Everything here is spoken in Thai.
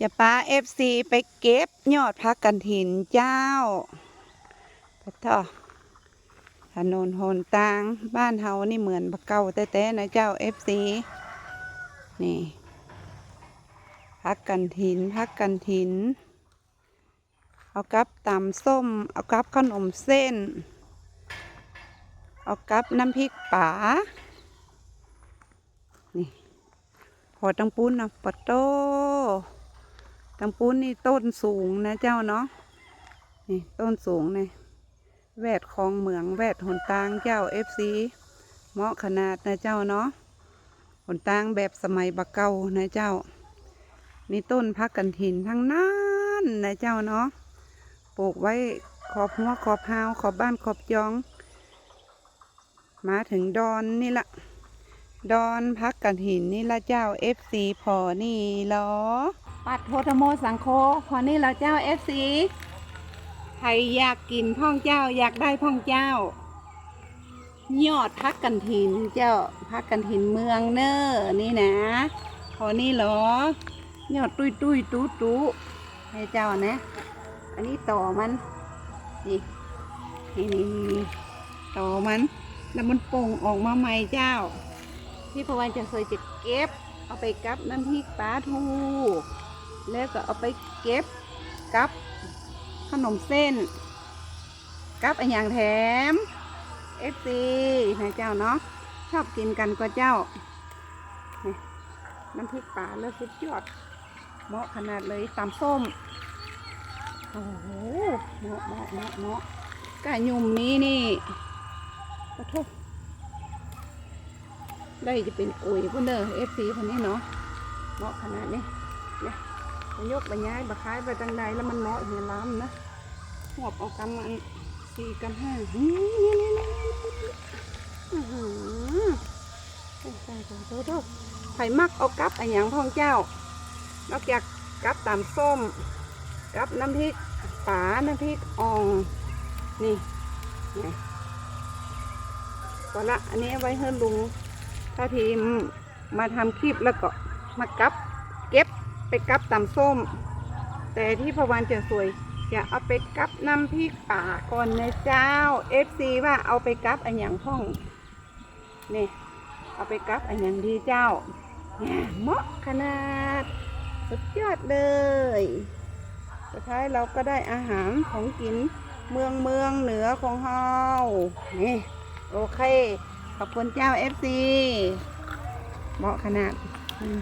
จะป้าเอฟซีไปเก็บยอดพักกันถินเจ้าปะท่อถนนหนตางบ้านเฮานี่เหมือนบะเก่าแต่ๆนะเจ้าเอฟซีนี่พักกันถินพักกันถิน เอากับตำส้ม เอากับขนมเส้น เอากับน้ำพริกป๋านี่พอตังปูนนะปะโต ตังปูนนี่ต้นสูงนะเจ้าเนาะนี่ต้นสูงนี่แวดคลองเหมืองแวดหนตางเจ้าเอฟซีเหมาะขนาดนะเจ้าเนาะหนตางแบบสมัยบะเก่านะเจ้า นี่ต้นพักกันถินทั้งนั้นนะเจ้าเนาะปลูกไว้ขอบหัวขอบหาวขอบบ้านขอบยอง มาถึงดอนนี่ละดอนพักกันหินนี่ละเจ้าเอฟซีพอนี่หรอ ปัดโทธโมสังโคพอนี่ละเจ้าเอฟซีใครอยากกินพ่องเจ้าอยากได้พ่องเจ้า ยอดพักกันถินเจ้าพักกันถินเมืองเนอนี่นะพอนี่หรอยอดตุ้ยตุ้ยตู้ตู้ให้เจ้านะ อันนี้ต่อมันนี่นี่นี่ต่อมัน แล้วมันโป่งออกมาใหม่เจ้า พี่พวันจะเคยจะเก็บเอาไปกับน้ำพริกปลาทู แล้วก็เอาไปเก็บกับขนมเส้น กับอันอย่างแถมเอฟซีนะเจ้าเนาะชอบกินกันก็เจ้าน้ำพริกปลาแล้วสุดยอดเหมาะขนาดเลยตำส้มโอ้โหเหมาะเหมาะเหมาะเหมาะกะยุ่มนี้นี่ขอโทษได้จะเป็นกุยพุ่นเด้อเอฟซีคนนี้เนาะเหมาะขนาดนี้เนี่ย ยกไปย้ายบะคายไปจังใดแล้วมันเหมาะเหียล้ำนะหวบเอากำมันสี่กำห้านี่นี่นี่นี่นี่อื้อหือใช่โตโตโตไผ่มักเอากับไอันหยังพ่องเจ้านอกจากกับตำส้ม กับน้ำพริกป๋าน้ำพริกอ่องนี่นี่ก็ละอันนี้ไว้ให้ลุงถ้าทีมมาทำคลิปแล้วก็มากับเก็บ ไปกับตำส้ม แต่ที่พวันจะสวยจะเอาไปกับน้ำพริกป่าก่อนนะเจ้า FC ว่าเอาไปกับอันอย่างห้องนี่เอาไปกับอันอย่างดีเจ้าแหม่เหมาะขนาด สุดยอดเลยสุดท้ายเราก็ได้อาหารของกินเมืองเมืองเหนือของเฮานี่โอเค ขอบคุณเจ้า FC เหมาะขนาดอืม